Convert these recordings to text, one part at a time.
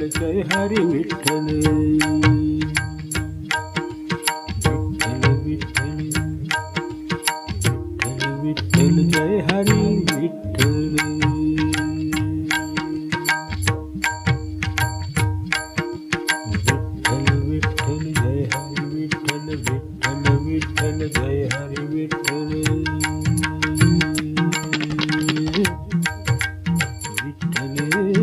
ಕೈ ಕೈ ಹರಿ ವಿಠಲೇ Thank you.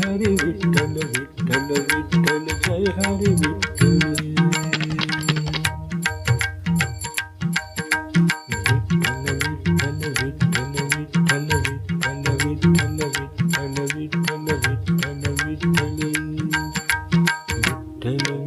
Hari Vittal Vittal Vittal Jai Hari Vittal Vittal Vittal Vittal Vittal Vittal